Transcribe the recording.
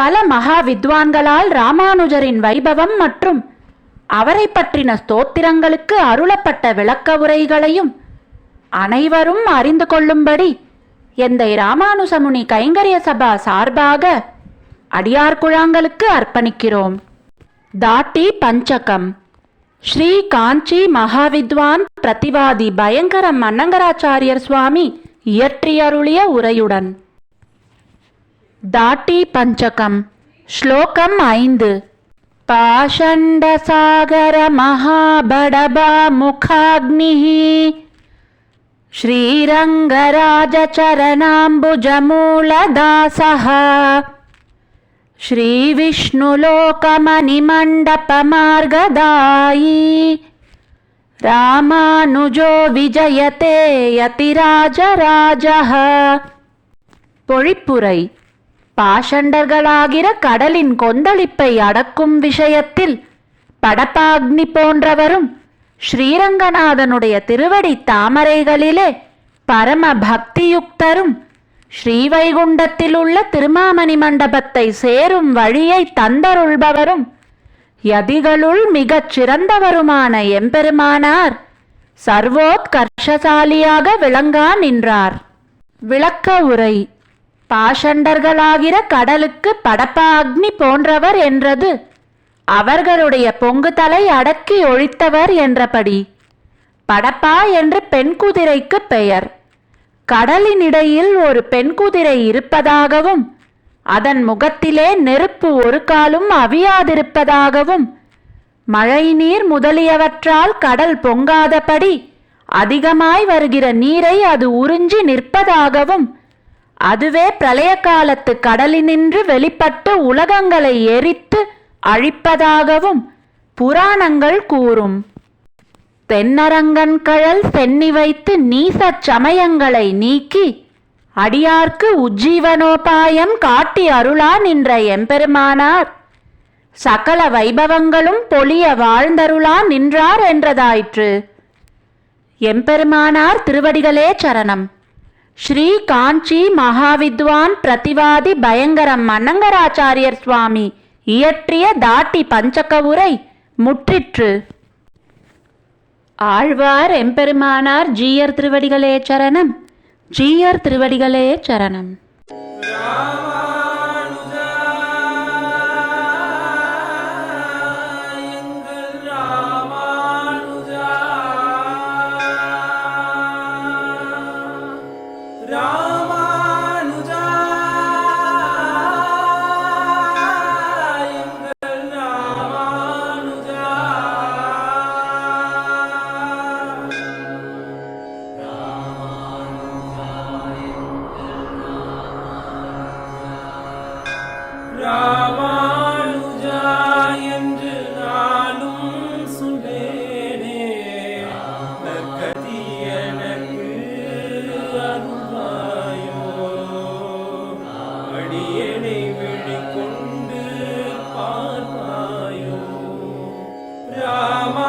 பல மகா வித்வான்களால் ராமானுஜரின் வைபவம் மற்றும் அவரை பற்றின ஸ்தோத்திரங்களுக்கு அருளப்பட்ட விளக்க உரைகளையும் அனைவரும் அறிந்து கொள்ளும்படி எந்தை ராமானுசமுனி கைங்கரிய சபா சார்பாக அடியார்குழாங்களுக்கு அர்ப்பணிக்கிறோம். தாட்டி பஞ்சகம். ஸ்ரீ காஞ்சி மகாவித்வான் பிரதிவாதி பயங்கரம் அன்னங்கராச்சாரியர் சுவாமி இயற்றியருளிய உரையுடன். टी पञ्चकम्। श्लोकम् ऐन्द्। पाषण्डसागरमहाबडबामुखाग्निः। श्रीरङ्गराजचरणाम्बुजमूलदासः। श्रीविष्णुलोकमणिमण्डपमार्गदायी। रामानुजो विजयते यतिराजराजः। पोळिपुरै। பாஷண்டர்களாகிற கடலின் கொந்தளிப்பை அடக்கும் விஷயத்தில் படப்பாக்னி போன்றவரும் ஸ்ரீரங்கநாதனுடைய திருவடி தாமரைகளிலே பரம பக்தியுக்தரும் ஸ்ரீவைகுண்டத்தில் உள்ள திருமாமணி மண்டபத்தை சேரும் வழியை தந்தருள்பவரும் யதிகளுள் மிகச் சிறந்தவருமான எம்பெருமானார் சர்வோத்கர்ஷசாலியாக விளங்கா நின்றார். விளக்க உரை. பாஷண்டர்களாகிற கடலுக்கு படப்பா அக்னி போன்றவர் என்றது. அவர்களுடைய பொங்கு தலை அடக்கி ஒழித்தவர் என்றபடி. படப்பா என்று பெண் குதிரைக்கு பெயர். கடலினிடையில் ஒரு பெண் குதிரை இருப்பதாகவும் அதன் முகத்திலே நெருப்பு ஒரு காலும் அவியாதிருப்பதாகவும் மழைநீர் முதலியவற்றால் கடல் பொங்காதபடி அதிகமாய் வருகிற நீரை அது உறிஞ்சி நிற்பதாகவும் அதுவே பிரளய காலத்து கடலினின்று வெளிப்பட்டு உலகங்களை எரித்து அழிப்பதாகவும் புராணங்கள் கூறும். தென்னரங்கன் கழல் சென்னி வைத்து நீசச் சமயங்களை நீக்கி அடியார்க்கு உஜ்ஜீவனோபாயம் காட்டி அருளா நின்ற எம்பெருமானார். சகல வைபவங்களும் பொலிய வாழ்ந்தருளா நின்றார் என்றதாயிற்று. எம்பெருமானார் திருவடிகளே சரணம். ஸ்ரீ காஞ்சி மகாவித்வான் பிரதிவாதி பயங்கரம் அனங்கராச்சாரியர் சுவாமி இயற்றிய தாட்டி பஞ்சக உரை முற்றிற்று. ஆழ்வார் எம்பெருமானார் ஜீயர் திருவடிகளே சரணம். ஜீயர் திருவடிகளே சரணம். Yeah.